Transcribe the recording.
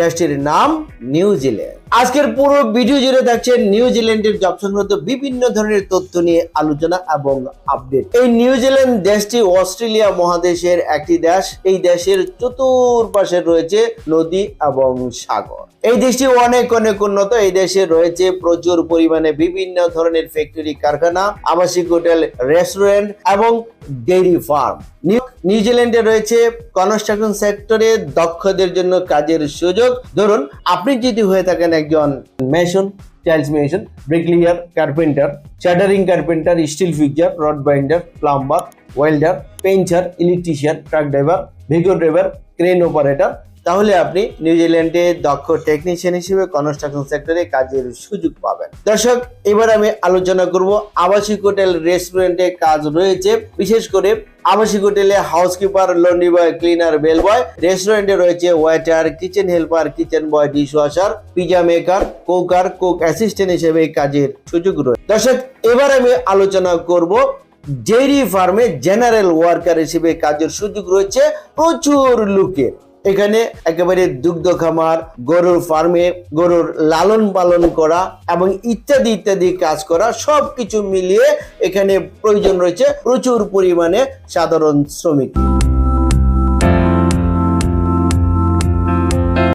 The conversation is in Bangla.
দেশটির নাম নিউজিল্যান্ড আজকের পুরো ভিডিও জুড়ে থাকছে নিউজিল্যান্ডের জব সংক্রান্ত বিভিন্ন ধরনের তথ্য নিয়ে আলোচনা এবং আপডেট এই নিউজিল্যান্ড দেশটি অস্ট্রেলিয়া মহাদেশের একটি দেশ। এই দেশের চতুর্পাশে রয়েছে নদী এবং সাগর। এই দেশটি অনেক অনেক উন্নত। এই দেশে রয়েছে প্রচুর পরিমাণে বিভিন্ন ধরনের ফ্যাক্টরি কারখানা, আবাসিক হোটেল রেস্টুরেন্ট এবং ডেইরি ফার্ম নিউজিল্যান্ডে রয়েছে কনস্ট্রাকশন সেক্টরে দক্ষদের জন্য কাজের সুযোগ। ধরুন, আপনি যদি হয়ে থাকেন একজন mason tiles mason bricklayer carpenter shuttering carpenter steel fixer rod binder plumber welder painter electrician truck driver Vigo driver crane operator তাহলে আপনি নিউজিল্যান্ডে দক্ষ টেকনিশিয়ান হিসেবে কনস্ট্রাকশন সেক্টরে কাজের সুযোগ পাবেন। দর্শক, এবার আমি আলোচনা করব আবাসিক হোটেল রেস্টুরেন্টে কাজ রয়েছে। বিশেষ করে আবাসিক হোটেলে housekeeper laundry boy cleaner bell boy রেস্টুরেন্টে রয়েছে waiter kitchen helper kitchen boy dish washer pizza maker cooker cook assistant হিসেবে কাজের সুযোগ রয়েছে। দর্শক, এবার আমি আলোচনা করব ডেইরি ফার্মে জেনারেল ওয়ার্কার হিসেবে কাজের সুযোগ রয়েছে প্রচুর লোকের। এখানে একেবারে দুগ্ধ খামার, গরুর ফার্মে গরুর লালন পালন করা এবং ইত্যাদি ইত্যাদি কাজ করা সবকিছু মিলিয়ে এখানে প্রয়োজন রয়েছে প্রচুর পরিমাণে সাধারণ শ্রমিক।